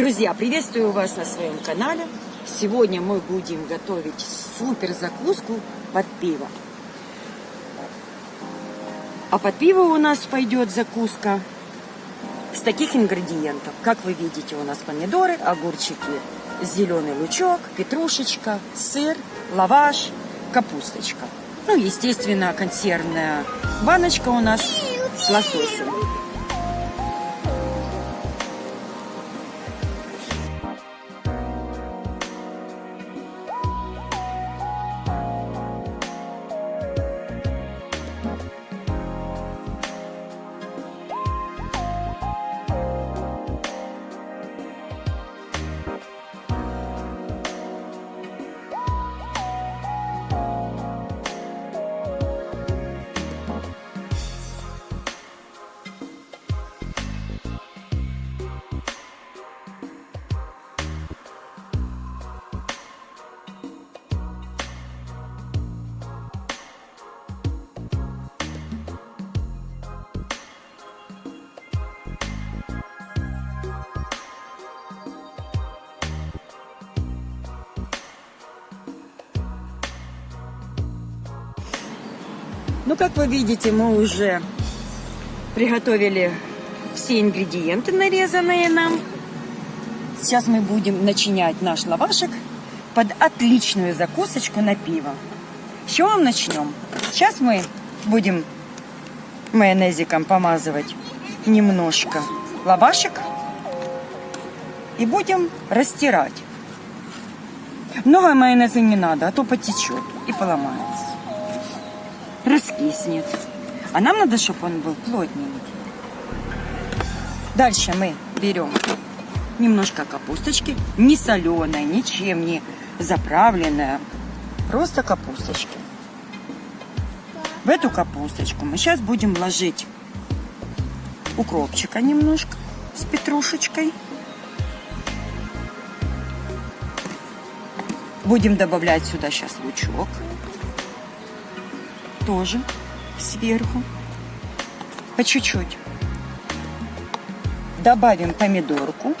Друзья, приветствую вас на своем канале. Сегодня мы будем готовить супер закуску под пиво. А под пиво у нас пойдет закуска с таких ингредиентов. Как вы видите, у нас помидоры, огурчики, зеленый лучок, петрушечка, сыр, лаваш, капусточка. Ну, естественно, консервная баночка у нас с лососем. Ну, как вы видите, мы уже приготовили все ингредиенты, нарезанные нам. Сейчас мы будем начинять наш лавашек под отличную закусочку на пиво. С чего мы начнем? Сейчас мы будем майонезиком помазывать немножко лавашек и будем растирать. Много майонеза не надо, а то потечет и поломается раскиснет. А нам надо, чтобы он был плотненький. Дальше мы берем немножко капусточки, не соленая, ничем не заправленная, просто капусточки. В эту капусточку мы сейчас будем ложить укропчика немножко с петрушечкой. Будем добавлять сюда сейчас лучок тоже сверху. По чуть-чуть. Добавим помидорку.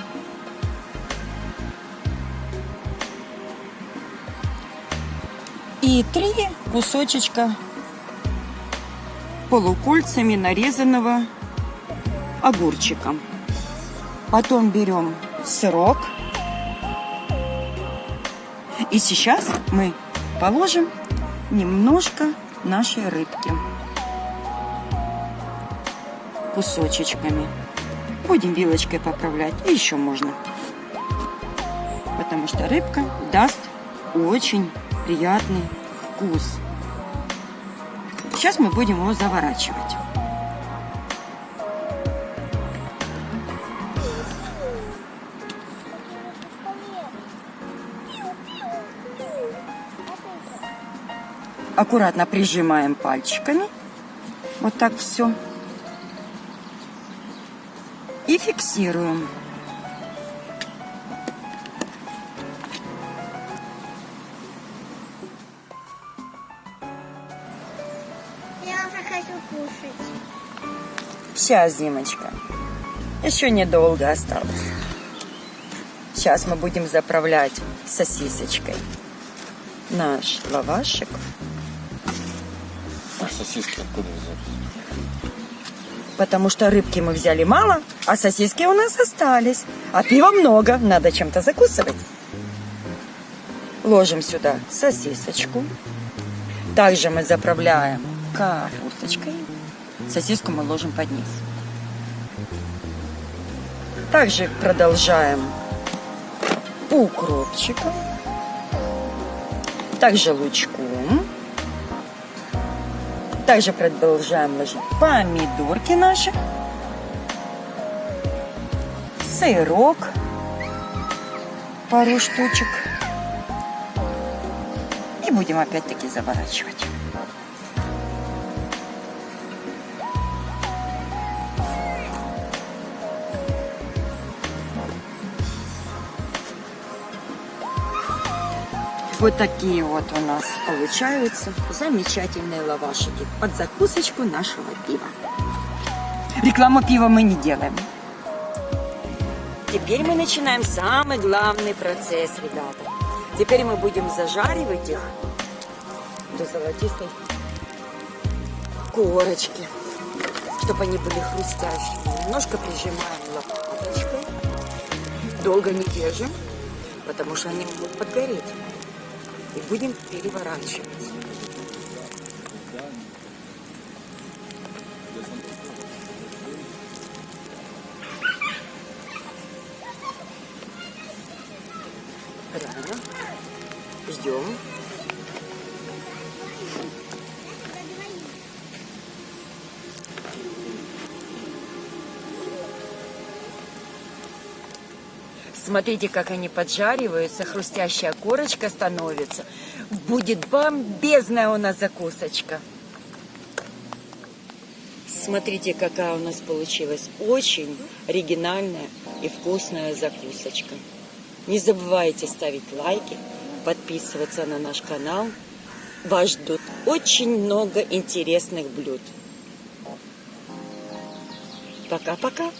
И три кусочечка полукольцами нарезанного огурчика. Потом берем сырок. И сейчас мы положим немножко нашей рыбки кусочечками. Будем вилочкой поправлять. И еще можно. Потому что рыбка даст очень приятный вкус. Сейчас мы будем его заворачивать. Аккуратно прижимаем пальчиками. Вот так все. И фиксируем. Я уже хочу кушать. Сейчас, Зимочка. Еще недолго осталось. Сейчас мы будем заправлять сосисочкой наш лавашек. Сосиски откуда взялись? Потому что рыбки мы взяли мало, а сосиски у нас остались. А пива много, надо чем-то закусывать. Ложим сюда сосисочку. Также мы заправляем капусточкой. Сосиску мы ложим под низ. Также продолжаем укропчиком. Также лучком. Также продолжаем ложить помидорки наши. Сырок. Пару штучек. И будем опять-таки заворачивать. Вот такие вот у нас получаются замечательные лавашики под закусочку нашего пива. Рекламу пива мы не делаем. Теперь мы начинаем самый главный процесс, ребята. Теперь мы будем зажаривать их до золотистой корочки, чтобы они были хрустящими. Немножко прижимаем лопаточкой. Долго не держим, потому что они могут подгореть. И будем переворачивать. Правильно. Ждем. Смотрите, как они поджариваются, хрустящая корочка становится. Будет бомбезная у нас закусочка. Смотрите, какая у нас получилась очень оригинальная и вкусная закусочка. Не забывайте ставить лайки, подписываться на наш канал. Вас ждут очень много интересных блюд. Пока-пока.